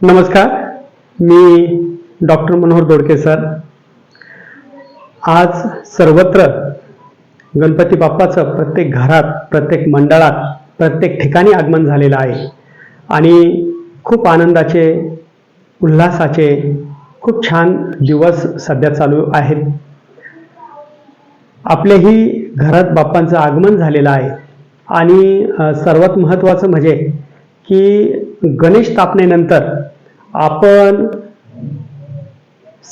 नमस्कार मी doctor Manohar Dodke sir. आज सर्वत्र गणपती बाप्पाचं प्रत्येक घरात प्रत्येक मंडळात प्रत्येक ठिकाणी आगमन झालेलं आहे. आणि खूप आनंदाचे उल्हासाचे खूप छान दिवस सध्या चालू आहेत. आपल्याही घरात बाप्पांचं आगमन झालेलं आहे. आणि सर्वात महत्त्वाचं म्हणजे की गणेश स्थापनेनंतर आपण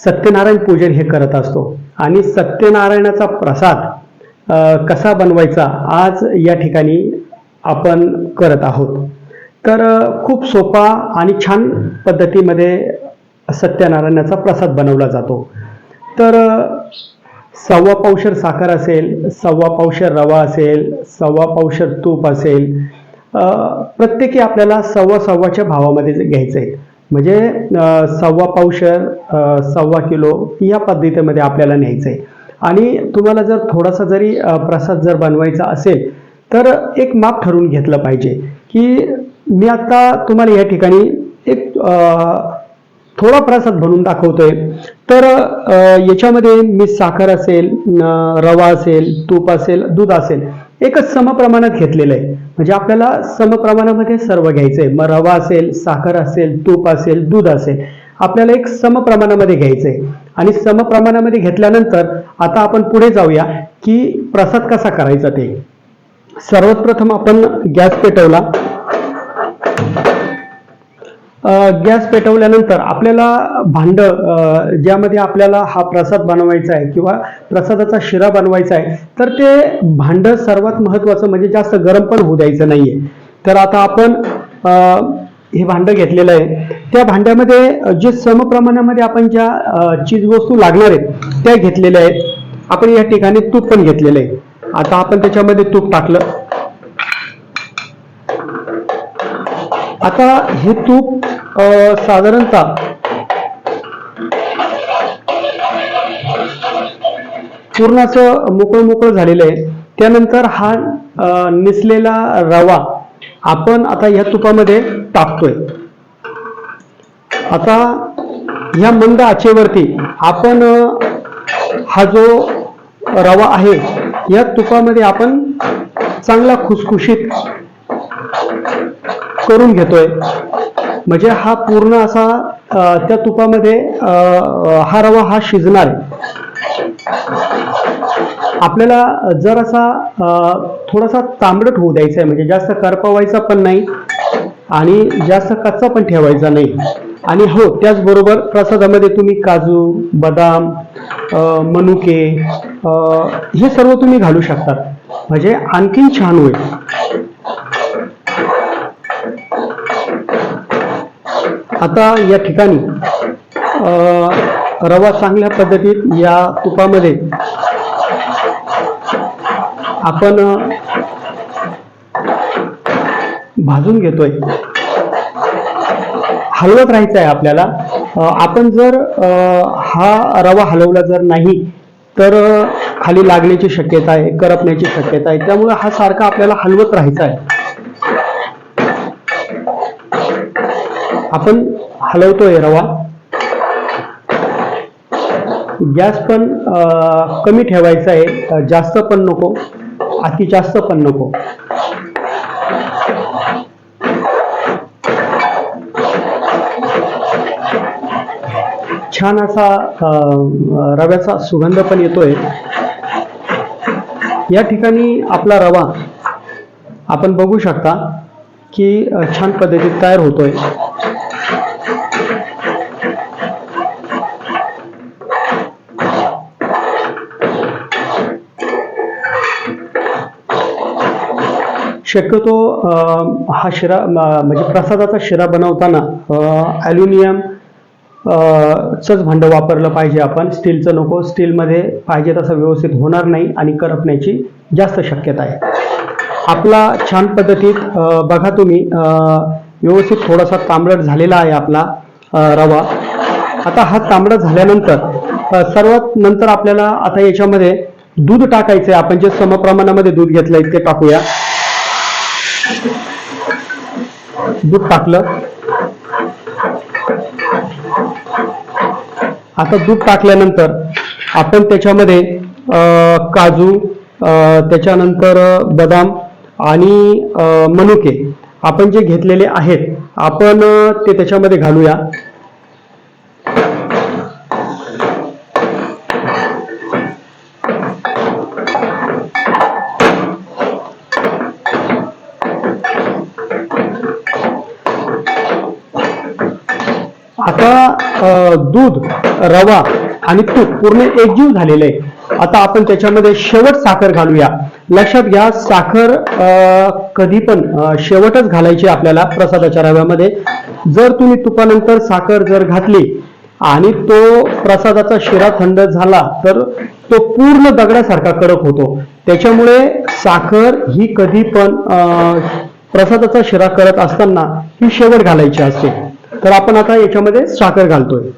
सत्यनारायण पूजन हे करत असतो. आणि सत्यनारायणाचा प्रसाद कसा बनवायचा आज या ठिकाणी आपण करत आहोत. तर खूप सोपा आणि छान पद्धतीमध्ये सत्यनारायणाचा प्रसाद बनवला जातो. तर सव्वा पावशर साखर असेल सव्वा पावशर रवा असेल सव्वा पावशर तूप असेल प्रत्येकी आपल्याला सव्वा सव्वाच्या भावामध्ये घ्यायचं आहे म्हणजे सव्वा पावशर सव्वा किलो या पद्धतीमध्ये आपल्याला न्यायचं आहे आणि तुम्हाला जर थोडासा जरी प्रसाद जर बनवायचा असेल तर एक माप ठरवून घेतलं पाहिजे की मी आता तुम्हाला या ठिकाणी एक थोडा प्रसाद बनवून दाखवतोय. तर याच्यामध्ये मी साखर असेल रवा असेल तूप असेल दूध असेल एकच समप्रमाणात घेतलेलं आहे. म्हणजे आपल्याला समप्रमाणामध्ये सर्व घ्यायचं आहे मग रवा असेल साखर असेल तूप असेल दूध असेल आपल्याला एक समप्रमाणामध्ये घ्यायचं आहे आणि समप्रमाणामध्ये घेतल्यानंतर आता आपण पुढे जाऊया की प्रसाद कसा करायचा ते. सर्वात प्रथम आपण गॅस पेटवला. गॅस पेटवल्यानंतर आपल्याला भांड ज्यामध्ये आपल्याला हा प्रसाद बनवायचा आहे किंवा प्रसादाचा शिरा बनवायचा आहे तर ते भांड सर्वात महत्वाचं म्हणजे जास्त गरम पण होऊ द्यायचं नाहीये. तर आता आपण हे भांड घेतलेलं आहे. त्या भांड्यामध्ये जे समप्रमाणामध्ये आपण ज्या चीज वस्तू लागणार आहेत त्या घेतलेल्या आहेत. आपण या ठिकाणी तूप पण घेतलेलं आहे. आता आपण त्याच्यामध्ये तूप टाकलं. आता हे तूप साधारणतः पूर्ण असं मोकळं मोकळं झालेलं आहे. त्यानंतर हा निसलेला रवा आपण आता ह्या तुपामध्ये टाकतोय. आता ह्या मंद आचेवरती आपण हा जो रवा आहे या तुपामध्ये आपण चांगला खुसखुशीत करून घेतोय. म्हणजे हा पूर्ण असा त्या तुपामध्ये हा रवा हा शिजणार आहे. आपल्याला जर असा थोडासा तांबडट होऊ द्यायचा आहे म्हणजे जास्त करपवायचा पण नाही आणि जास्त कच्चा पण ठेवायचा नाही. आणि हो त्याचबरोबर प्रसादामध्ये तुम्ही काजू बदाम मनुके हे सर्व तुम्ही घालू शकतात म्हणजे आणखीन छान होईल. आता या ठिकाणी रवा चांगल्या पद्धतीत या तुपामध्ये आपण भाजून घेतोय. हलवत राहायचं आहे आपल्याला आपण जर हा रवा हलवला जर नाही तर खाली लागण्याची शक्यता आहे करपण्याची शक्यता आहे. त्यामुळे हा सारखा आपल्याला हलवत राहायचा आहे. आपण हलवतोय रवा. गॅस पण कमी ठेवायचा आहे. जास्त पण नको अति जास्त पण नको. छान असा रव्याचा सुगंध पण येतोय. या ठिकाणी आपला रवा आपण बघू शकता की छान पद्धतीत तयार होतोय. शक्यतो हा शिरा म्हणजे प्रसादाचा शिरा बनवताना ॲल्युमिनियम चंच भांड वापरलं पाहिजे आपण. स्टीलचं नको. स्टीलमध्ये पाहिजे तसं व्यवस्थित होणार नाही आणि करपण्याची जास्त शक्यता आहे. आपला छान पद्धतीत बघा तुम्ही व्यवस्थित थोडासा तांबडट झालेला आहे आपला रवा. आता हा तांबडा झाल्यानंतर सर्वात नंतर आपल्याला आता याच्यामध्ये दूध टाकायचं आहे आपण जे समप्रमाणामध्ये दूध घेतलंय ते टाकूया. दूध टाकलं. आता दूध टाकल्यानंतर आपण त्याच्यामध्ये काजू त्याच्यानंतर बदाम आणि मनुके आपण जे घेतलेले आहेत आपण ते त्याच्यामध्ये घालूया. आता दूध रवा आणि तूप पूर्ण एकजीव झालेलं आहे. आता आपण त्याच्यामध्ये शेवट साखर घालूया. लक्षात घ्या साखर कधी पण शेवटच घालायची आपल्याला प्रसादाच्या रव्यामध्ये. जर तुम्ही तुपानंतर साखर जर घातली आणि तो प्रसादाचा शिरा थंड झाला तर तो पूर्ण दगडासारखा कडक होतो. त्याच्यामुळे साखर ही कधी पण प्रसादाचा शिरा करत असताना ही शेवट घालायची असते. तर आपण आता याच्यामध्ये साखर घालतोय.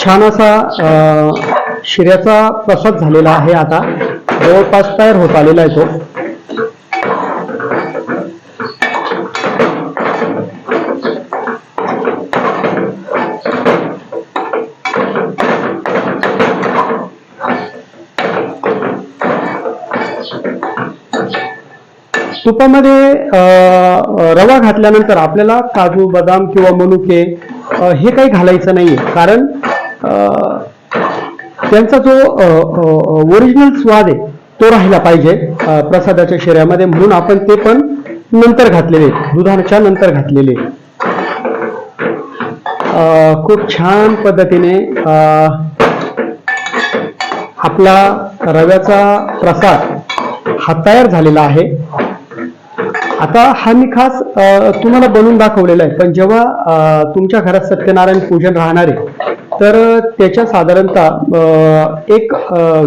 छान असा शिऱ्याचा प्रसाद झालेला आहे आता. जवळपास तयार होत आलेला आहे तो. तुपामध्ये रवा घातल्यानंतर आपल्याला काजू बदाम किंवा मनुके हे काही घालायचं नाहीये. कारण त्यांचा जो ओरिजिनल स्वाद आहे तो राहिला पाहिजे प्रसादाच्या शरीरामध्ये म्हणून आपण ते पण नंतर घातलेले दुधाच्या नंतर घातलेले खूप छान पद्धतीने आपला रव्याचा प्रसाद हा तयार झालेला आहे. आता हा मी खास तुम्हाला बनवून दाखवलेला आहे. पण जेव्हा तुमच्या घरात सत्यनारायण पूजन राहणार आहे तर त्याच्या साधारणतः एक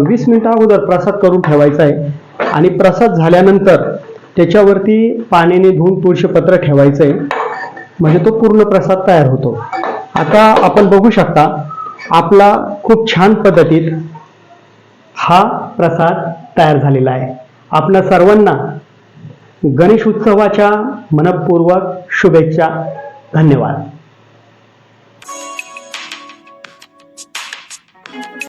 वीस मिनिटा अगोदर प्रसाद करून ठेवायचा आहे. आणि प्रसाद झाल्यानंतर त्याच्यावरती पाण्याने धुवून तुळशीपत्र ठेवायचं आहे. म्हणजे तो पूर्ण प्रसाद तयार होतो. आता आपण बघू शकता आपला खूप छान पद्धतीत हा प्रसाद तयार झालेला आहे. आपल्या सर्वांना गणेश उत्सवाच्या मनपूर्वक शुभेच्छा. धन्यवाद.